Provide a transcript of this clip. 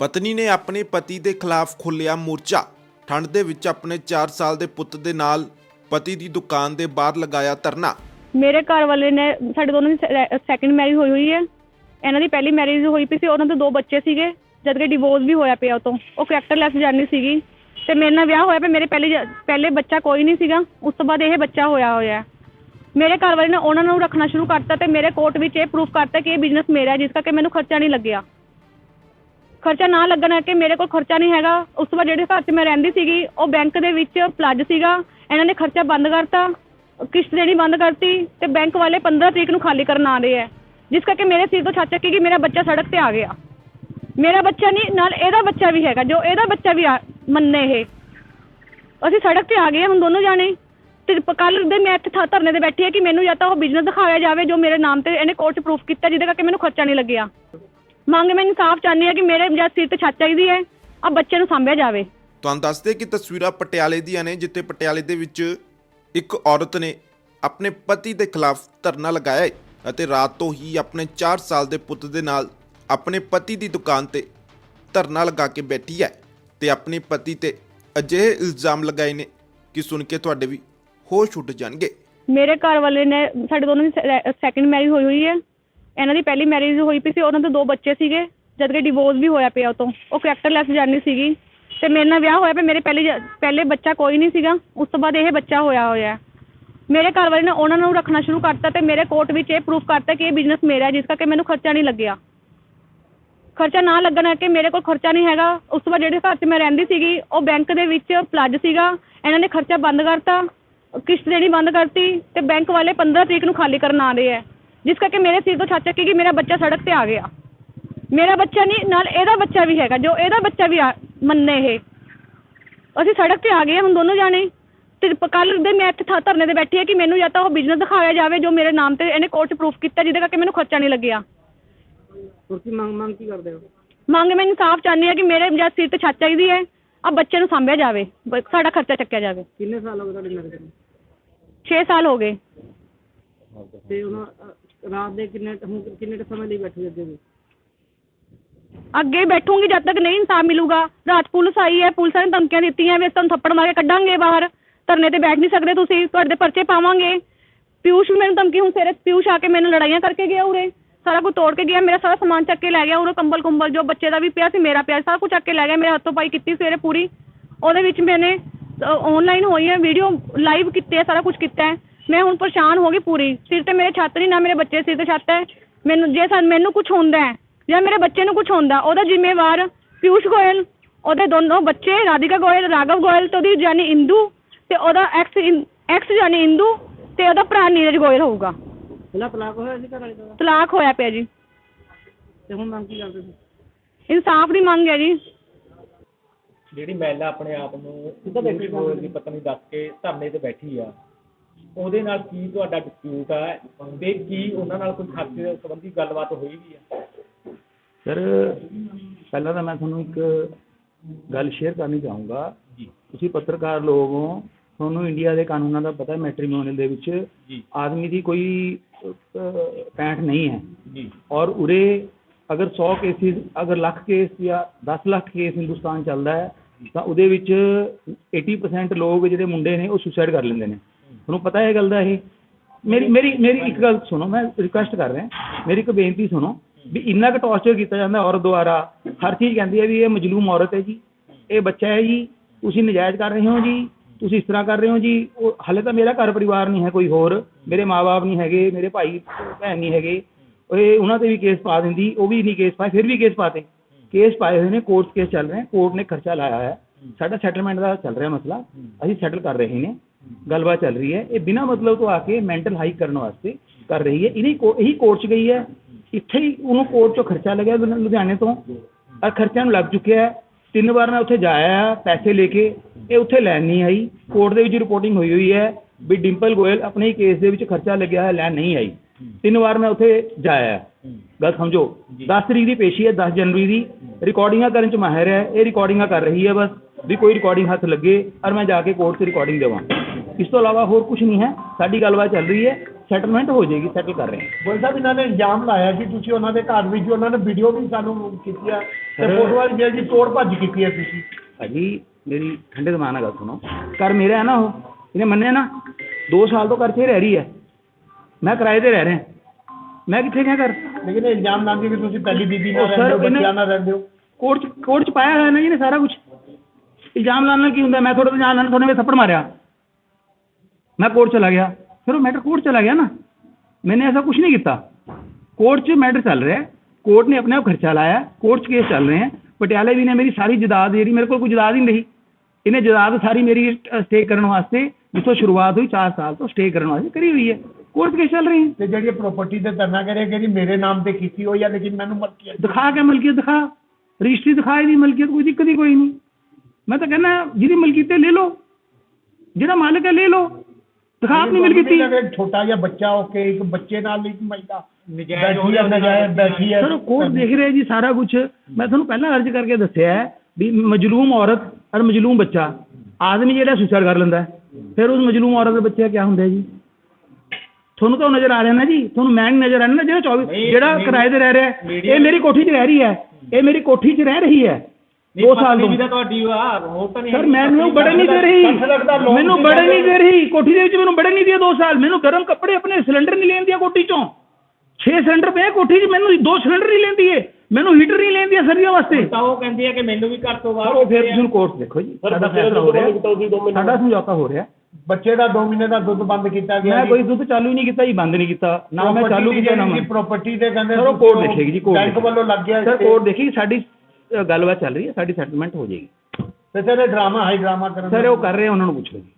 ਪਤਨੀ ਨੇ ਆਪਣੇ ਪਤੀ ਦੇ ਖਿਲਾਫ ਖੋਲ੍ਹਿਆ ਮੋਰਚਾ। ਠੰਡ ਦੇ ਵਿੱਚ ਆਪਣੇ 4 ਸਾਲ ਦੇ ਪੁੱਤ ਦੇ ਨਾਲ ਪਤੀ ਦੀ ਦੁਕਾਨ ਦੇ ਬਾਹਰ ਲਗਾਇਆ ਧਰਨਾ। ਮੇਰੇ ਘਰ ਵਾਲੇ ਨੇ, ਸਾਡੇ ਦੋਨਾਂ ਦੀ ਸੈਕੰਡ ਮੈਰਿਜ ਹੋਈ ਹੋਈ ਹੈ। ਇਹਨਾਂ ਦੀ ਪਹਿਲੀ ਮੈਰਿਜ ਹੋਈ ਪਈ ਸੀ, ਉਹਨਾਂ ਦੇ ਦੋ ਬੱਚੇ ਸੀਗੇ। ਜਦ ਕਿ ਡਿਵੋਰਸ ਵੀ ਹੋਇਆ ਪਿਆ ਉਹ ਤੋਂ ਉਹ ਕਰੈਕਟਰਲੈਸ ਜਾਨੀ ਸੀਗੀ। ਤੇ ਮੇਰੇ ਨਾਲ ਵਿਆਹ ਹੋਇਆ ਪਿਆ, ਮੇਰੇ ਪਹਿਲੇ ਪਹਿਲੇ ਬੱਚਾ ਕੋਈ ਨਹੀਂ ਸੀਗਾ। ਉਸ ਤੋਂ ਬਾਅਦ ਇਹ ਬੱਚਾ ਹੋਇਆ ਹੋਇਆ ਮੇਰੇ ਘਰ ਵਾਲੇ ਨੇ ਉਹਨਾਂ ਨੂੰ ਰੱਖਣਾ ਸ਼ੁਰੂ ਕਰਤਾ ਤੇ ਮੇਰੇ ਕੋਰਟ ਵਿੱਚ ਇਹ ਪ੍ਰੂਫ ਕਰਤਾ ਕਿ ਇਹ ਬਿਜ਼ਨਸ ਮੇਰਾ ਜਿਸ ਕਰਕੇ ਮੈਨੂੰ ਖਰਚਾ ਨਹੀਂ ਲੱਗਿਆ। ਖਰਚਾ ਨਾ ਲੱਗਣ ਕਿ ਮੇਰੇ ਕੋਲ ਖਰਚਾ ਨਹੀਂ ਹੈਗਾ। ਉਸ ਤੋਂ ਬਾਅਦ ਜਿਹੜੇ ਘਰ 'ਚ ਮੈਂ ਰਹਿੰਦੀ ਸੀਗੀ, ਉਹ ਬੈਂਕ ਦੇ ਵਿੱਚ ਪਲੱਜ ਸੀਗਾ। ਇਹਨਾਂ ਨੇ ਖਰਚਾ ਬੰਦ ਕਰਤਾ, ਕਿਸ਼ਤ ਦੇਣੀ ਬੰਦ ਕਰਤੀ ਤੇ ਬੈਂਕ ਵਾਲੇ 15 ਤਰੀਕ ਨੂੰ ਖਾਲੀ ਕਰਨ ਆ ਰਹੇ ਹੈ। ਜਿਸ ਕਰਕੇ ਮੇਰੇ ਸਿਰ ਤੋਂ ਛੱਤ ਚੱਕੀ ਕਿ ਮੇਰਾ ਬੱਚਾ ਸੜਕ ਤੇ ਆ ਗਿਆ। ਮੇਰਾ ਬੱਚਾ ਨਹੀਂ, ਨਾਲ ਇਹਦਾ ਬੱਚਾ ਵੀ ਹੈਗਾ, ਜੋ ਇਹਦਾ ਬੱਚਾ ਵੀ ਆ- ਮੰਨੇ ਇਹ। ਅਸੀਂ ਸੜਕ ਤੇ ਆ ਗਏ ਹਾਂ ਹੁਣ ਦੋਨੋਂ ਜਾਣੇ। ਤੇ ਕੱਲ ਦੇ ਮੈਂ ਇੱਥੇ ਧਰਨੇ ਤੇ ਬੈਠੀ ਹੈ ਕਿ ਮੈਨੂੰ ਜਾਂ ਤਾਂ ਉਹ ਬਿਜ਼ਨਸ ਦਿਖਾਇਆ ਜਾਵੇ, ਜੋ ਮੇਰੇ ਨਾਮ ਤੇ ਇਹਨੇ ਕੋਰਟ 'ਚ ਪ੍ਰੂਫ ਕੀਤਾ, ਜਿਹਦੇ ਕਰਕੇ ਮੈਨੂੰ ਖਰਚਾ ਨਹੀਂ ਲੱਗਿਆ। ਮੰਗ ਮੈਂ ਇਨਸਾਫ ਚਾਹੁੰਦੀ ਹਾਂ ਕਿ ਮੇਰੇ ਜਾਂ ਸਿਰ ਤੇ ਛੱਤ ਚਾਹੀਦੀ ਹੈ ਆ ਬੱਚੇ ਨੂੰ ਸਾਂਭਿਆ ਜਾਵੇ। ਤੁਹਾਨੂੰ ਦੱਸਦੇ ਕਿ ਤਸਵੀਰਾਂ ਪਟਿਆਲੇ ਦੀਆਂ ਨੇ ਜਿੱਥੇ ਪਟਿਆਲੇ ਦੇ ਵਿੱਚ ਇੱਕ ਔਰਤ ਨੇ ਆਪਣੇ ਪਤੀ ਦੇ ਖਿਲਾਫ ਧਰਨਾ ਲਗਾਇਆ ਹੈ ਅਤੇ ਰਾਤ ਤੋਂ ਹੀ ਆਪਣੇ 4 ਸਾਲ ਦੇ ਪੁੱਤ ਦੇ ਨਾਲ ਆਪਣੇ ਪਤੀ ਦੀ ਦੁਕਾਨ ਤੇ ਧਰਨਾ ਲਗਾ ਕੇ ਬੈਠੀ ਹੈ ਤੇ ਆਪਣੇ ਪਤੀ ਤੇ ਅਜਿਹੇ ਇਲਜ਼ਾਮ ਲਗਾਏ ਨੇ ਕਿ ਸੁਣ ਕੇ ਤੁਹਾਡੇ ਵੀ ਹੋਸ਼ ਉੱਡ ਜਾਣਗੇ। ਮੇਰੇ ਘਰ ਵਾਲੇ ਨੇ ਸਾਡੇ ਦੋਨਾਂ ਦੀ ਸੈਕੰਡ ਮੈਰਿਜ ਹੋਈ ਹੋਈ ਹੈ। ਇਹਨਾਂ ਦੀ ਪਹਿਲੀ ਮੈਰਿਜ ਹੋਈ ਪਈ ਸੀ ਉਹਨਾਂ ਦੇ ਦੋ ਬੱਚੇ ਸੀਗੇ, ਜਦ ਕਿ ਡਿਵੋਰਸ ਵੀ ਹੋਇਆ ਪਿਆ ਉਹ ਤੋਂ ਉਹ ਕਰੈਕਟਰਲੈਸ ਜਾਨੀ ਸੀਗੀ। ਅਤੇ ਮੇਰੇ ਨਾਲ ਵਿਆਹ ਹੋਇਆ ਪਿਆ, ਮੇਰੇ ਪਹਿਲੇ ਜ- ਪਹਿਲੇ ਬੱਚਾ ਕੋਈ ਨਹੀਂ ਸੀਗਾ, ਉਸ ਤੋਂ ਬਾਅਦ ਇਹ ਬੱਚਾ ਹੋਇਆ ਹੋਇਆ ਮੇਰੇ ਘਰ ਵਾਲੇ ਨੇ ਉਹਨਾਂ ਨੂੰ ਰੱਖਣਾ ਸ਼ੁਰੂ ਕਰਤਾ ਅਤੇ ਮੇਰੇ ਕੋਰਟ ਵਿੱਚ ਇਹ ਪ੍ਰੂਫ ਕਰਤਾ ਕਿ ਇਹ ਬਿਜ਼ਨਸ ਮੇਰਾ ਜਿਸ ਕਰਕੇ ਮੈਨੂੰ ਖਰਚਾ ਨਹੀਂ ਲੱਗਿਆ। ਖਰਚਾ ਨਾ ਲੱਗਣ ਕਰਕੇ ਮੇਰੇ ਕੋਲ ਖਰਚਾ ਨਹੀਂ ਹੈਗਾ। ਉਸ ਤੋਂ ਬਾਅਦ ਜਿਹੜੇ ਘਰ 'ਚ ਮੈਂ ਰਹਿੰਦੀ ਸੀਗੀ, ਉਹ ਬੈਂਕ ਦੇ ਵਿੱਚ ਪਲੱਜ ਸੀਗਾ। ਇਹਨਾਂ ਨੇ ਖਰਚਾ ਬੰਦ ਕਰਤਾ, ਕਿਸ਼ਤ ਦੇਣੀ ਬੰਦ ਕਰਤੀ ਅਤੇ ਬੈਂਕ ਵਾਲੇ 15 ਤਰੀਕ ਨੂੰ ਖਾਲੀ ਕਰਨ ਆ ਰਹੇ ਹੈ। ਜਿਸ ਕਰਕੇ ਮੇਰੇ ਸਿਰ ਤੋਂ ਛੱਤ ਚੱਕੀ ਕਿ ਮੇਰਾ ਬੱਚਾ ਸੜਕ ਤੇ ਆ ਗਿਆ। ਮੇਰਾ ਬੱਚਾ ਨਹੀਂ ਨਾਲ ਇਹਦਾ ਬੱਚਾ ਵੀ ਹੈਗਾ ਜੋ ਇਹਦਾ ਬੱਚਾ ਵੀ ਆ- ਮੰਨੇ ਇਹ। ਅਸੀਂ ਸੜਕ ਤੇ ਆ ਗਏ ਹੁਣ ਦੋਨੋਂ ਜਾਣੇ। ਤੇ ਕੱਲ ਦੇ ਮੈਂ ਇੱਥੇ ਥਾ- ਧਰਨੇ ਤੇ ਬੈਠੀ ਹਾਂ ਕਿ ਮੈਨੂੰ ਜਾਂ ਤਾਂ ਉਹ ਬਿਜ਼ਨਸ ਦਿਖਾਇਆ ਜਾਵੇ ਜੋ ਮੇਰੇ ਨਾਮ ਤੇ ਇਹਨੇ ਕੋਰਟ 'ਚ ਪ੍ਰੂਫ ਕੀਤਾ ਜਿਹਦੇ ਕਰਕੇ ਮੈਨੂੰ ਖਰਚਾ ਨਹੀਂ ਲੱਗਿਆ। ਮੰਗ ਮੰਗ ਕੀ ਕਰਦੇ ਹੋ? ਮੰਗ ਮੈਂ ਇਨਸਾਫ ਚਾਹੁੰਦੀ ਹਾਂ ਕਿ ਮੇਰੇ ਜਾਂ ਸਿਰ ਤੇ ਛੱਤ ਚਾਹੀਦੀ ਹੈ ਆ ਬੱਚੇ ਨੂੰ ਸਾਂਭਿਆ ਜਾਵੇ ਬ- ਸਾਡਾ ਖਰਚਾ ਚੱਕਿਆ ਜਾਵੇ। ਕਿੰਨੇ ਸਾਲ ਹੋ ਗਏ ਤੁਹਾਡੀ ਮੈਰਿਜ ਨੂੰ? 6 ਸਾਲ ਹੋ ਗਏ। ਤੇ ਉਹਨਾਂ ਅ, ਰਾਤ ਦੇ ਕਿੰਨੇ ਹੁਣ ਕਿੰਨੇ ਕੁ ਸਮੇਂ ਲਈ ਬੈਠੇ ਅੱਗੇ ਵੀ ਅੱਗੇ ਬੈਠੂੰਗੀ ਜਦ ਤੱਕ ਨਹੀਂ ਇਨਸਾਫ ਮਿਲੂਗਾ। ਰਾਤ ਪੁਲਿਸ ਆਈ ਹੈ ਪੁਲਿਸ ਨੇ ਧਮਕੀਆਂ ਦਿੱਤੀਆਂ ਵੀ ਅਸੀਂ ਤੁਹਾਨੂੰ ਥੱਪੜ ਮਾਰ ਕੇ ਕੱਢਾਂਗੇ ਬਾਹਰ। ਧਰਨੇ ਤੇ ਬੈਠ ਨਹੀਂ ਸਕਦੇ ਤੁਸੀਂ ਤੁਹਾਡੇ ਤੇ ਪਰਚੇ ਪਾਵਾਂਗੇ। ਪਿਊਸ਼ ਵੀ ਮੈਨੂੰ ਧਮਕੀ ਹੁਣ ਸਵੇਰੇ ਪਿਊਸ਼ ਆ ਕੇ ਮੈਨੂੰ ਲੜਾਈਆਂ ਕਰਕੇ ਗਿਆ ਉਰੇ। ਸਾਰਾ ਕੁਝ ਤੋੜ ਕੇ ਗਿਆ ਮੇਰਾ ਸਾਰਾ ਸਮਾਨ ਚੱਕ ਕੇ ਲੈ ਗਿਆ ਉਰੇ ਕੰਬਲ ਕੁੰਬਲ ਜੋ ਬੱਚੇ ਦਾ ਵੀ ਪਿਆ ਸੀ ਮੇਰਾ ਪਿਆ ਸੀ, ਸਾਰਾ ਕੁਝ ਚੱਕ ਕੇ ਲੈ ਗਿਆ ਮੇਰੇ ਹੱਥੋਂ ਪਾਈ ਕੀਤੀ ਸਵੇਰੇ ਪੂਰੀ। ਉਹਦੇ ਵਿੱਚ ਮੈਨੇ ਆਨਲਾਈਨ ਹੋਈ ਹੈ ਵੀਡੀਓ ਲਾਈਵ ਕੀਤੇ ਹੈ ਸਾਰਾ ਕੁਝ ਕੀਤਾ ਹੈ। ਮੈਂ ਹੁਣ ਪਰੇਸ਼ਾਨ ਹੋ ਗਈ ਪੂਰੀ। ਸਿਰ ਤੇ ਮੇਰੇ ਛੱਤ ਨਹੀਂ ਨਾ ਮੇਰੇ ਬੱਚੇ ਸਿਰ ਤੇ ਛੱਤ ਹੈ। ਮੈਨੂੰ ਜੇ ਸਾਨੂੰ ਮੈਨੂੰ ਕੁਝ ਹੁੰਦਾ ਹੈ ਜਾਂ ਮੇਰੇ ਬੱਚੇ ਨੂੰ ਕੁਝ ਹੁੰਦਾ ਉਹਦਾ ਜ਼ਿੰਮੇਵਾਰ ਪਿਊਸ਼ ਗੋਇਲ ਉਹਦੇ ਦੋਨੋਂ ਬੱਚੇ ਰਾਧਿਕਾ ਗੋਇਲ ਰਾਘਵ ਗੋਇਲ ਤੇ ਉਹਦੀ ਜਾਨੀ ਇੰਦੂ ਤੇ ਉਹਦਾ ਐਕਸ ਐਕਸ ਜਾਨੀ ਇੰਦੂ ਤੇ ਉਹਦਾ ਭਰਾ ਨੀਰਜ ਗੋਇਲ ਹੋਊਗਾ। ਪਹਿਲਾਂ ਤਲਾਕ ਹੋਇਆ ਸੀ ਘਰ ਵਾਲੇ ਦਾ? ਤਲਾਕ ਹੋਇਆ ਪਿਆ ਜੀ। ਤੇ ਹੁਣ ਮੰਗ ਕੀ ਕਰਦੇ ਸੀ ਇਨਸਾਫ ਦੀ ਮੰਗ ਹੈ ਜੀ। ਜਿਹੜੀ ਮਹਿਲਾ ਆਪਣੇ ਆਪ ਨੂੰ ਦੋਸ਼ੀ ਗੋਇਲ ਦੀ ਪਤਨੀ ਦੱਸ ਕੇ ਧਰਨੇ ਤੇ ਬੈਠੀ ਆ ਉਹਦੇ ਨਾਲ ਕੀ ਤੁਹਾਡਾ ਡਿਸਪਿਊਟ ਆ ਤੇ ਕੀ ਉਹਨਾਂ ਨਾਲ ਕੋਈ ਖਰਚੇ ਦੇ ਸੰਬੰਧੀ ਗੱਲਬਾਤ ਹੋਈ ਵੀ ਆ? ਸਰ ਪਹਿਲਾਂ ਤਾਂ ਮੈਂ ਤੁਹਾਨੂੰ ਇੱਕ ਗੱਲ ਸ਼ੇਅਰ ਕਰਨੀ ਚਾਹੂੰਗਾ। ਜੀ। ਤੁਸੀਂ ਪੱਤਰਕਾਰ ਲੋਕ ਹੋ ਤੁਹਾਨੂੰ ਇੰਡੀਆ ਦੇ ਕਾਨੂੰਨਾਂ ਦਾ ਪਤਾ ਹੈ ਮੈਟ੍ਰੀਮੋਨੀਅਲ ਦੇ ਵਿੱਚ ਆਦਮੀ ਦੀ ਕੋਈ ਪੈਂਠ ਨਹੀਂ ਹੈ। ਜੀ। ਔਰ ਉਰੇ ਅਗਰ 100 ਕੇਸਿਸ ਅਗਰ ਲੱਖ ਕੇਸ ਜਾਂ 10 ਲੱਖ ਕੇਸ ਹਿੰਦੁਸਤਾਨ ਚੱਲਦਾ ਹੈ ਤਾਂ ਉਹਦੇ ਵਿੱਚ 80% ਲੋਕ ਜਿਹੜੇ ਮੁੰਡੇ ਨੇ ਉਹ ਸੁਸਾਈਡ ਕਰ ਲੈਂਦੇ ਨੇ। ਤੁਹਾਨੂੰ ਪਤਾ ਇਹ ਗੱਲ ਦਾ ਇਹ ਮੇਰੀ ਮੇਰੀ ਮੇਰੀ ਇੱਕ ਗੱਲ ਸੁਣੋ, ਮੈਂ ਰਿਕੁਐਸਟ ਕਰ ਰਿਹਾ। ਮੇਰੀ ਇੱਕ ਬੇਨਤੀ ਸੁਣੋ ਵੀ ਇੰਨਾ ਕੁ ਟੌਰਚਰ ਕੀਤਾ ਜਾਂਦਾ ਔਰਤ ਦੁਆਰਾ। ਹਰ ਚੀਜ਼ ਕਹਿੰਦੀ ਹੈ ਵੀ ਇਹ ਮਜਲੂਮ ਔਰਤ ਹੈ ਜੀ। ਇਹ ਬੱਚਾ ਹੈ ਜੀ। ਤੁਸੀਂ ਨਜਾਇਜ਼ ਕਰ ਰਹੇ ਹੋ ਜੀ। ਤੁਸੀਂ ਇਸ ਤਰ੍ਹਾਂ ਕਰ ਰਹੇ ਹੋ ਜੀ। ਉਹ ਹਾਲੇ ਤਾਂ ਮੇਰਾ ਘਰ ਪਰਿਵਾਰ ਨਹੀਂ ਹੈ ਕੋਈ ਹੋਰ। ਮੇਰੇ ਮਾਪੇ ਨਹੀਂ ਹੈਗੇ, ਮੇਰੇ ਭਾਈ, ਭੈਣ ਨਹੀਂ ਹੈਗੇ। ਇਹ ਉਹਨਾਂ ਤੇ ਵੀ ਕੇਸ ਪਾ ਦਿੰਦੀ, ਉਹ ਵੀ ਨਹੀਂ ਕੇਸ ਪਾਏ, ਫਿਰ ਵੀ ਕੇਸ ਪਾਤੇ। ਕੇਸ ਪਾਏ ਹੋਏ ਨੇ ਕੋਰਟ ਕੇਸ ਚੱਲ ਰਹੇ ਕੋਰਟ ਨੇ ਖਰਚਾ ਲਾਇਆ ਹੈ ਸਾਡਾ ਸੈਟਲਮੈਂਟ ਦਾ ਚੱਲ ਰਿਹਾ ਮਸਲਾ। ਅਸੀਂ ਸੈਟਲ ਕਰ ਰਹੇ ਨੇ। ਗੱਲਬਾਤ ਚੱਲ ਰਹੀ ਹੈ ਇਹ ਬਿਨਾਂ ਮਤਲਬ ਤੋਂ ਆ ਕੇ ਮੈਂਟਲ ਹਾਈ ਕਰਨ ਵਾਸਤੇ ਕਰ ਰਹੀ ਹੈ ਇਹਨੇ ਕੋ- ਇਹੀ ਕੋਰਟ 'ਚ ਗਈ ਹੈ ਇੱਥੇ ਹੀ ਉਹਨੂੰ ਕੋਰਟ 'ਚੋਂ ਖਰਚਾ ਲੱਗਿਆ ਲੁ- ਲੁਧਿਆਣੇ ਤੋਂ ਔਰ ਖਰਚਾ ਨੂੰ ਲੱਗ ਚੁੱਕਿਆ ਹੈ ਤਿੰਨ ਵਾਰ ਮੈਂ ਉੱਥੇ ਜਾਇਆ ਆ ਪੈਸੇ ਲੈ ਕੇ ਇਹ ਉੱਥੇ ਲੈਣ ਨਹੀਂ ਆਈ ਕੋਰਟ ਦੇ ਵਿੱਚ ਰਿਪੋਰਟਿੰਗ ਹੋਈ ਹੋਈ ਹੈ ਵੀ ਡਿੰਪਲ ਗੋਇਲ ਆਪਣੇ ਹੀ ਕੇਸ ਦੇ ਵਿੱਚ ਖਰਚਾ ਲੱਗਿਆ ਹੈ ਲੈਣ ਨਹੀਂ ਆਈ ਤਿੰਨ ਵਾਰ ਮੈਂ ਉੱਥੇ ਜਾਇਆ ਆ। ਗੱਲ ਸਮਝੋ 10 ਤਰੀਕ ਦੀ ਪੇਸ਼ੀ ਹੈ 10 ਜਨਵਰੀ ਦੀ ਰਿਕਾਰਡਿੰਗਾਂ ਕਰਨ ਚ ਮਾਹਿਰ ਹੈ ਇਹ ਰਿਕਾਰਡਿੰਗਾਂ ਕਰ ਰਹੀ ਹੈ ਬਸ ਵੀ ਕੋਈ ਰਿਕਾਰਡਿੰਗ ਹੱਥ ਲੱਗੇ ਔਰ ਮੈਂ ਜਾ ਕੇ ਕੋਰਟ 'ਚ ਰਿਕਾਰਡਿੰਗ ਦੇਵਾਂ ਇਸ ਤੋਂ ਇਲਾਵਾ ਹੋਰ ਕੁਝ ਨਹੀਂ ਹੈ। ਸਾਡੀ ਗੱਲਬਾਤ ਚੱਲ ਰਹੀ ਹੈ। ਸੈਟਲਮੈਂਟ ਹੋ ਜਾਏਗੀ। ਸੈਟਲ ਕਰ ਰਹੇ ਹਾਂ। ਗੋਲ ਸਾਹਿਬ ਇਹਨਾਂ ਨੇ ਇਲਜ਼ਾਮ ਲਾਇਆ ਕਿ ਤੁਸੀਂ ਉਹਨਾਂ ਦੇ ਘਰ ਵਿੱਚ ਉਹਨਾਂ ਨੇ ਵੀਡੀਓ ਵੀ ਸਾਨੂੰ ਕੀਤੀ ਆ। ਤੇ ਫੋਟੋਆਂ ਵੀ ਜਿਹੜੀ ਤੋੜ ਭੱਜ ਕੀਤੀ ਹੈ ਤੁਸੀਂ। ਭਾਜੀ ਮੇਰੀ ਠੰਡੇ ਦਿਮਾਗ ਨਾਲ ਗੱਲ ਸੁਣੋ। ਘਰ ਮੇਰਾ ਹੈ ਨਾ ਉਹ? ਇਹਨੇ ਮੰਨਿਆ ਨਾ? 2 ਸਾਲ ਤੋਂ ਘਰ 'ਚ ਰਹਿ ਰਹੀ ਹੈ। ਮੈਂ ਕਿਰਾਏ ਤੇ ਰਹਿ ਰਿਹਾ। ਮੈਂ ਕਿੱਥੇ ਗਿਆ ਘਰ? ਲੇਕਿਨ ਇਹ ਇਲਜ਼ਾਮ ਲਾਉਂਦੇ ਕਿ ਤੁਸੀਂ ਪਹਿਲੀ ਬੀਬੀ ਨਾਲ ਰਹਿੰਦੇ ਹੋ ਬੱਚਿਆਂ ਨਾਲ ਰਹਿੰਦੇ ਹੋ। ਕੋਰਟ 'ਚ ਕੋਰਟ 'ਚ ਪਾਇਆ ਹੋਇਆ ਨਾ ਜੀ ਨੇ ਸਾਰਾ ਕੁਝ ਇਲਜ਼ਾਮ ਲਾਉਣ ਨਾਲ ਕੀ ਹੁੰਦਾ? ਮੈਂ ਤੁਹਾਡੇ ਤੋਂ ਜਾਣ ਨਾਲ ਤੁਹਾਡੇ ਮੇਰੇ ਥੱਪੜ ਮਾਰਿਆ। ਮੈਂ ਕੋਰਟ ਚਲਾ ਗਿਆ ਫਿਰ ਉਹ ਮੈਟਰ ਕੋਰਟ ਚਲਾ ਗਿਆ ਨਾ मैंने ऐसा कुछ नहीं ਕੀਤਾ ਕੋਰਟ 'ਚ ਮੈਟਰ ਚੱਲ ਰਿਹਾ ਕੋਰਟ ਨੇ ਆਪਣੇ ਆਪ ਖਰਚਾ ਲਾਇਆ ਕੋਰਟ 'ਚ ਕੇਸ ਚੱਲ ਰਹੇ ਹੈ ਪਟਿਆਲੇ ਵੀ ਨੇ ਮੇਰੀ ਸਾਰੀ ਜਦਾਦ ਜਿਹੜੀ ਮੇਰੇ ਕੋਲ ਕੋਈ ਜਦਾਦ ਹੀ ਨਹੀਂ ਰਹੀ ਇਹਨੇ ਜਦਾਦ ਸਾਰੀ ਮੇਰੀ ਸਟੇ ਕਰਨ ਵਾਸਤੇ ਜਿੱਥੋਂ ਸ਼ੁਰੂਆਤ ਹੋਈ 4 ਸਾਲ ਤੋਂ ਸਟੇ ਕਰਨ ਵਾਸਤੇ ਕਰੀ ਹੋਈ ਹੈ ਕੋਰਟ ਕੇਸ ਚੱਲ ਰਹੇ ਹੈ ਤੇ ਜਿਹੜੀ ਪ੍ਰਾਪਰਟੀ ਤੇ ਧਰਨਾ ਕਰੇ ਕਿ ਜੀ ਮੇਰੇ ਨਾਮ ਤੇ ਕੀਤੀ ਹੋਈ ਆ ਲੇਕਿਨ ਮੈਨੂੰ ਮਲਕੀਅਤ ਦਿਖਾ ਕੇ ਮਲਕੀਅਤ ਦਿਖਾ ਰਜਿਸਟਰੀ ਦਿਖਾ ਇਹਦੀ ਮਲਕੀਅਤ ਕੋਈ ਦਿੱਕਤ ਹੀ ਕੋਈ ਨਹੀਂ ਮੈਂ ਤਾਂ ਕਹਿੰਦਾ ਜਿਹਦੀ ਮਲਕੀਅਤ ਹੈ ਲੈ ਲਓ ਜਿਹੜਾ ਮਾਲਕ ਹੈ ਲੈ ਲਓ ਦਿਖਾ ਆਪਣੀ ਮਲਕੀਤੀ ਅਗਰ ਛੋਟਾ ਜਿਹਾ ਬੱਚਾ ਹੋ ਕੇ ਇੱਕ ਬੱਚੇ ਨਾਲ ਇੱਕ ਮਹਿਲਾ ਨਜਾਇਜ਼ ਬੈਠੀ ਹੈ ਨਾਲ ਨਜਾਇਜ਼ ਬੈਠੀ ਹੈ ਸਰ ਕੋਰਟ ਦੇਖ ਰਿਹਾ ਜੀ ਸਾਰਾ ਕੁਝ ਮੈਂ ਤੁਹਾਨੂੰ ਪਹਿਲਾਂ ਅਰਜ਼ ਕਰਕੇ ਦੱਸਿਆ ਹੈ ਵੀ ਮਜਲੂਮ ਔਰਤ ਔਰ ਮਜਲੂਮ ਬੱਚਾ ਆਦਮੀ ਜਿਹੜਾ ਸੁਸਾਈਡ ਕਰ ਲੈਂਦਾ ਫਿਰ ਉਸ ਮਜਲੂਮ ਔਰਤ ਦੇ ਬੱਚੇ ਕੀ ਹੁੰਦਾ ਜੀ? ਤੁਹਾਨੂੰ ਤਾਂ ਉਹ ਨਜ਼ਰ ਆ ਰਿਹਾ ਨਾ ਜੀ ਤੁਹਾਨੂੰ ਮੈਂ ਨਹੀਂ ਨਜ਼ਰ ਆ ਰਿਹਾ ਨਾ ਜਿਹੜਾ 24 ਨਹੀਂ, ਜਿਹੜਾ ਨਹੀਂ, ਕਿਰਾਏ ਤੇ ਰਹਿ ਰਿਹਾ ਇਹ ਮੇਰੀ ਕੋਠੀ 'ਚ ਰਹਿ ਰਹੀ ਹੈ ਇਹ ਮੇਰੀ ਕੋਠੀ 'ਚ ਰਹਿ ਰਹੀ ਹੈ। ਨਹੀਂ, 2 ਸਾਲ ਤੋਂ। ਵੀ ਤਾਂ ਤੁਹਾਡੀ ਵਾ ਹੋਰ ਤਾਂ ਨਹੀਂ ਸਰ ਮੈਨੂੰ ਬੜੇ ਨਹੀਂ ਦੇ। ਦਾ ਰਹੀ ਮੈਨੂੰ ਬੜੇ ਨਹੀਂ। ਦੇ ਰਹੀ ਕੋਠੀ ਦੇ ਵਿੱਚ ਮੈਨੂੰ ਬੜੇ ਨਹੀਂ ਦਿਆ 2 ਸਾਲ। ਮੈਨੂੰ ਗਰਮ ਕੱਪੜੇ ਆਪਣੇ ਸਿਲੰਡਰ ਨਹੀਂ ਲੈਣ ਦਿਆ ਕੋਠੀ ਚੋਂ। 6 ਸਿਲੰਡਰ ਪਏ ਕੋਠੀ 'ਚ ਮੈਨੂੰ 2 ਸਿਲੰਡਰ ਨਹੀਂ ਲੈਂਦੀ ਏ ਮੈਨੂੰ ਹੀਟਰ ਨਹੀਂ ਲੈਂਦੀ ਸਰਦੀਆਂ ਵਾਸਤੇ। ਤਾਂ ਉਹ ਕਹਿੰਦੀ ਹੈ ਕਿ ਮੈਨੂੰ ਵੀ ਘਰ ਤੋਂ ਬਾਹਰ ਉਹ ਫਿਰ ਤੁਸੀਂ ਕੋਰਟ ਦੇਖੋ ਜੀ। ਸਾਡਾ ਫੈਸਲਾ ਹੋ ਰਿਹਾ। ਸਾਡਾ ਸਮਝੌਤਾ ਹੋ ਰਿਹਾ। ਬੱਚੇ ਦਾ 2 ਮਹੀਨੇ ਦਾ ਦੁੱਧ ਬੰਦ ਕੀਤਾ ਗਿਆ ਮੈਂ ਕੋਈ ਦੁੱਧ ਚਾਲੂ ਹੀ ਨਹੀਂ ਕੀਤਾ ਜੀ ਬੰਦ ਨਹੀਂ ਕੀਤਾ। ਨਾ ਮੈਂ ਚਾਲੂ ਕੀਤਾ ਨਾ ਮੈਂ ਪ੍ਰਾਪਰਟੀ ਤੇ ਕਹਿੰਦੇ ਸਰ ਕੋਰਟ ਦੇਖੇਗੀ ਜੀ ਕੋਰਟ ਬੈਂਕ ਵੱਲੋਂ ਲੱਗ ਗਿਆ ਸਰ ਕੋਰਟ ਦੇਖੇਗੀ। ਸਾਡੀ ਗੱਲਬਾਤ ਚੱਲ ਰਹੀ ਹੈ ਸਾਡੀ ਸੈਟਲਮੈਂਟ ਹੋ ਜਾਏਗੀ। ਤੇ ਸਰ ਇਹ ਡਰਾਮਾ ਹਾਈ ਡਰਾਮਾ ਕਰਨ ਸਰ ਉਹ ਕਰ ਰਹੇ ਆ, ਉਹਨਾਂ ਨੂੰ ਪੁੱਛ ਲਓ ਜੀ।